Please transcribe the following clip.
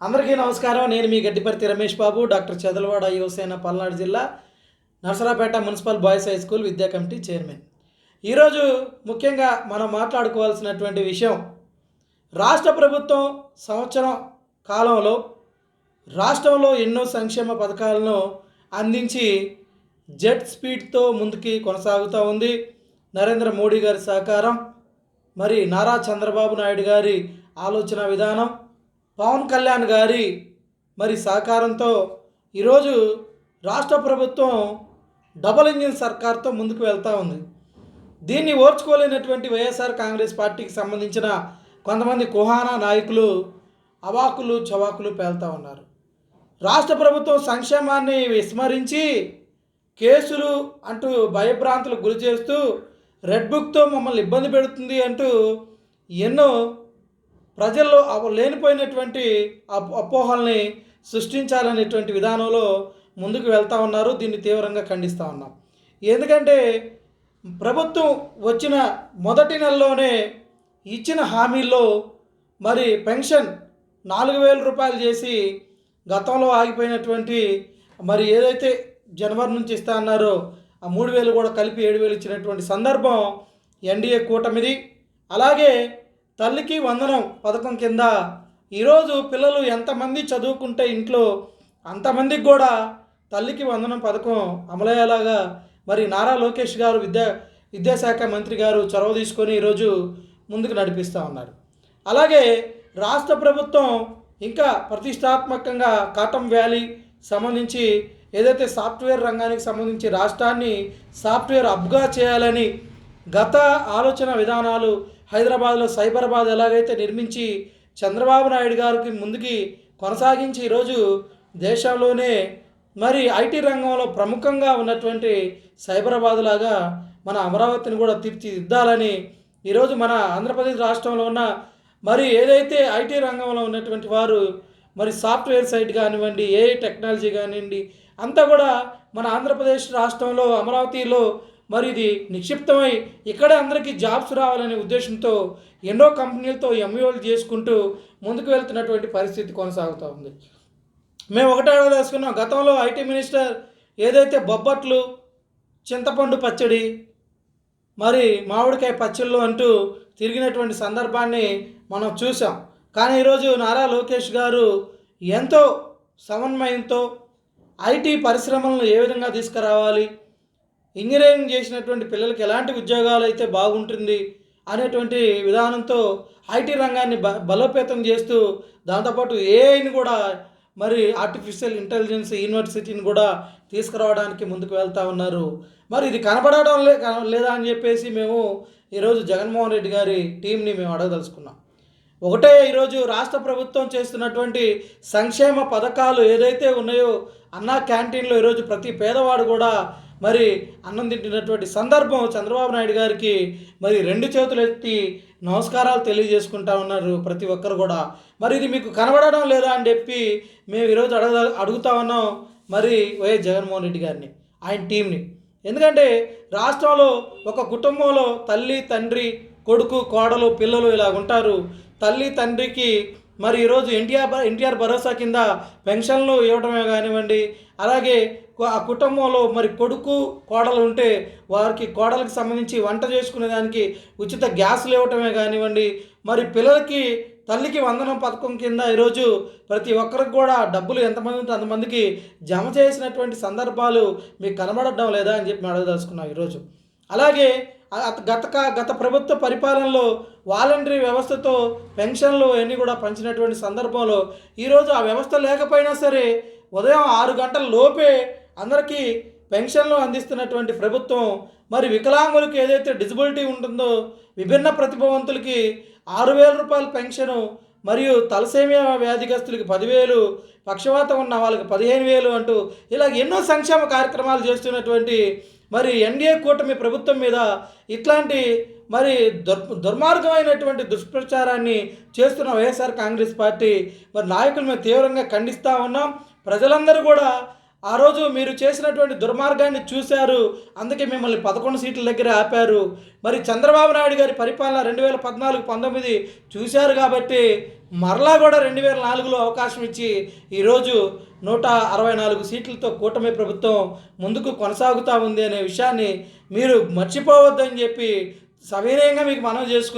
అందరికీ నమస్కారం. నేను మీ గడ్డిపర్తి రమేష్ బాబు డాక్టర్ చదలవాడ యువసేన పల్నాడు జిల్లా Narasaraopet municipal boys high school విద్యా కమిటీ చైర్మన్. ఈరోజు ముఖ్యంగా మనం మాట్లాడుకోవాల్సినటువంటి విషయం రాష్ట్ర ప్రభుత్వం సంవత్సరం కాలంలో రాష్ట్రంలో ఎన్నో సంక్షేమ పథకాలను అందించి జెట్ స్పీడ్తో ముందుకి కొనసాగుతూ ఉంది. నరేంద్ర మోడీ గారి సహకారం మరి నారా చంద్రబాబు నాయుడు గారి ఆలోచన విధానం పవన్ కళ్యాణ్ గారి మరి సహకారంతో ఈరోజు రాష్ట్ర ప్రభుత్వం డబల్ ఇంజిన్ సర్కార్తో ముందుకు వెళ్తూ ఉంది. దీన్ని ఓర్చుకోలేనటువంటి వైఎస్ఆర్ కాంగ్రెస్ పార్టీకి సంబంధించిన కొంతమంది కుహానా నాయకులు అవాకులు చవాకులు పేలుతూ ఉన్నారు. రాష్ట్ర ప్రభుత్వం సంక్షేమాన్ని విస్మరించి కేసులు అంటూ భయభ్రాంతులకు గురి చేస్తూ రెడ్ బుక్తో మమ్మల్ని ఇబ్బంది పెడుతుంది అంటూ ఎన్నో ప్రజల్లో లేనిపోయినటువంటి అపోహల్ని సృష్టించాలనేటువంటి విధానంలో ముందుకు వెళ్తా ఉన్నారు. దీన్ని తీవ్రంగా ఖండిస్తూ ఉన్నాం. ఎందుకంటే ప్రభుత్వం వచ్చిన మొదటి నెలలోనే ఇచ్చిన హామీల్లో మరి పెన్షన్ నాలుగు వేల రూపాయలు చేసి గతంలో ఆగిపోయినటువంటి మరి ఏదైతే జనవరి నుంచి ఇస్తా అన్నారో ఆ మూడు వేలు కూడా కలిపి ఏడు వేలు ఇచ్చినటువంటి సందర్భం ఎన్డీఏ కూటమిది. అలాగే తల్లికి వందనం పథకం కింద ఈరోజు పిల్లలు ఎంతమంది చదువుకుంటే ఇంట్లో అంతమందికి కూడా తల్లికి వందనం పథకం అమలయ్యేలాగా మరి నారా లోకేష్ గారు విద్యా విద్యాశాఖ మంత్రి గారు చొరవ తీసుకొని ఈరోజు ముందుకు నడిపిస్తూ ఉన్నారు. అలాగే రాష్ట్ర ప్రభుత్వం ఇంకా ప్రతిష్టాత్మకంగా కాటం వ్యాలీ సంబంధించి ఏదైతే సాఫ్ట్వేర్ రంగానికి సంబంధించి రాష్ట్రాన్ని సాఫ్ట్వేర్ అప్గా చేయాలని గత ఆలోచన విధానాలు హైదరాబాద్లో సైబరాబాద్ ఎలాగైతే నిర్మించి చంద్రబాబు నాయుడు గారికి ముందుకి కొనసాగించి ఈరోజు దేశంలోనే మరి ఐటీ రంగంలో ప్రముఖంగా ఉన్నటువంటి సైబరాబాద్ లాగా మన అమరావతిని కూడా తీర్చిదిద్దాలని ఈరోజు మన ఆంధ్రప్రదేశ్ రాష్ట్రంలో ఉన్న మరి ఏదైతే ఐటీ రంగంలో ఉన్నటువంటి వారు మరి సాఫ్ట్వేర్ సైట్ కానివ్వండి ఏ టెక్నాలజీ కానివ్వండి అంతా కూడా మన ఆంధ్రప్రదేశ్ రాష్ట్రంలో అమరావతిలో మరి ఇది నిక్షిప్తమై ఇక్కడ అందరికీ జాబ్స్ రావాలనే ఉద్దేశంతో ఎన్నో కంపెనీలతో ఎంఈఓలు చేసుకుంటూ ముందుకు వెళ్తున్నటువంటి పరిస్థితి కొనసాగుతూ ఉంది. మేము ఒకటే అడగదలుచుకున్నాం గతంలో ఐటీ మినిస్టర్ ఏదైతే బొబ్బట్లు చింతపండు పచ్చడి మరి మామిడికాయ పచ్చళ్ళు అంటూ తిరిగినటువంటి సందర్భాన్ని మనం చూసాం కానీ ఈరోజు నారా లోకేష్ గారు ఎంతో సమన్వయంతో ఐటీ పరిశ్రమలను ఏ విధంగా తీసుకురావాలి ఇంజనీరింగ్ చేసినటువంటి పిల్లలకి ఎలాంటి ఉద్యోగాలు అయితే బాగుంటుంది అనేటువంటి విధానంతో ఐటీ రంగాన్ని బ బలోపేతం చేస్తూ దాంతోపాటు ఏఐని కూడా మరి ఆర్టిఫిషియల్ ఇంటెలిజెన్స్ యూనివర్సిటీని కూడా తీసుకురావడానికి ముందుకు వెళ్తా ఉన్నారు. మరి ఇది కనపడడం లే లేదా అని చెప్పేసి మేము ఈరోజు జగన్మోహన్ రెడ్డి గారి టీంని మేము అడగదలుచుకున్నాం. ఒకటే ఈరోజు రాష్ట్ర ప్రభుత్వం చేస్తున్నటువంటి సంక్షేమ పథకాలు ఏదైతే ఉన్నాయో అన్నా క్యాంటీన్లో ఈరోజు ప్రతి పేదవాడు కూడా మరి అన్నం తింటున్నటువంటి సందర్భం చంద్రబాబు నాయుడు గారికి మరి రెండు చేతులు ఎత్తి నమస్కారాలు తెలియజేసుకుంటా ఉన్నారు ప్రతి ఒక్కరు కూడా. మరి ఇది మీకు కనబడడం లేదా అని చెప్పి మేము ఈరోజు అడగ అడుగుతా ఉన్నాం మరి వైఎస్ జగన్మోహన్ రెడ్డి గారిని ఆయన టీంని ఎందుకంటే రాష్ట్రంలో ఒక కుటుంబంలో తల్లి తండ్రి కొడుకు కోడలు పిల్లలు ఇలా ఉంటారు తల్లి తండ్రికి మరి ఈరోజు ఎన్టీఆర్ ఎన్టీఆర్ భరోసా కింద పెన్షన్లు ఇవ్వడమే కానివ్వండి అలాగే ఆ కుటుంబంలో మరి కొడుకు కోడలు ఉంటే వారికి కోడలకు సంబంధించి వంట చేసుకునే దానికి ఉచిత గ్యాసులు ఇవ్వటమే కానివ్వండి మరి పిల్లలకి తల్లికి వందనం పథకం కింద ఈరోజు ప్రతి ఒక్కరికి కూడా డబ్బులు ఎంతమంది ఉంటే అంతమందికి జమ చేసినటువంటి సందర్భాలు మీకు కనబడడం లేదా అని చెప్పి అడగదలుచుకున్నాం ఈరోజు అలాగే గత గత ప్రభుత్వ పరిపాలనలో వాలంటరీ వ్యవస్థతో పెన్షన్లు అన్నీ కూడా పంచినటువంటి సందర్భంలో ఈరోజు ఆ వ్యవస్థ లేకపోయినా సరే ఉదయం ఆరు గంటల లోపే అందరికీ పెన్షన్లు అందిస్తున్నటువంటి ప్రభుత్వం మరి వికలాంగులకు ఏదైతే డిజబిలిటీ ఉంటుందో విభిన్న ప్రతిభావంతులకి ఆరు వేల రూపాయల పెన్షను మరియు తలసేమియా వ్యాధిగ్రస్తులకి పదివేలు పక్షవాతం ఉన్న వాళ్ళకి పదిహేను వేలు అంటూ ఇలా ఎన్నో సంక్షేమ కార్యక్రమాలు చేస్తున్నటువంటి మరి ఎన్డీఏ కూటమి ప్రభుత్వం మీద ఇట్లాంటి మరి దుర్ దుర్మార్గమైనటువంటి దుష్ప్రచారాన్ని చేస్తున్న వైఎస్ఆర్ కాంగ్రెస్ పార్టీ మరి నాయకులు మేము తీవ్రంగా ఖండిస్తూ ఉన్నాం. ప్రజలందరూ కూడా ఆ రోజు మీరు చేసినటువంటి దుర్మార్గాన్ని చూశారు. అందుకే మిమ్మల్ని పదకొండు సీట్ల దగ్గర ఆపారు. మరి చంద్రబాబు నాయుడు గారి పరిపాలన రెండు వేల పద్నాలుగు పంతొమ్మిది చూశారు కాబట్టి మరలా కూడా రెండు వేల నాలుగులో అవకాశం ఇచ్చి ఈరోజు నూట అరవై నాలుగు సీట్లతో కూటమి ప్రభుత్వం ముందుకు కొనసాగుతూ ఉంది అనే విషయాన్ని మీరు మర్చిపోవద్దని చెప్పి సవినయంగా మీకు మనం చేసుకు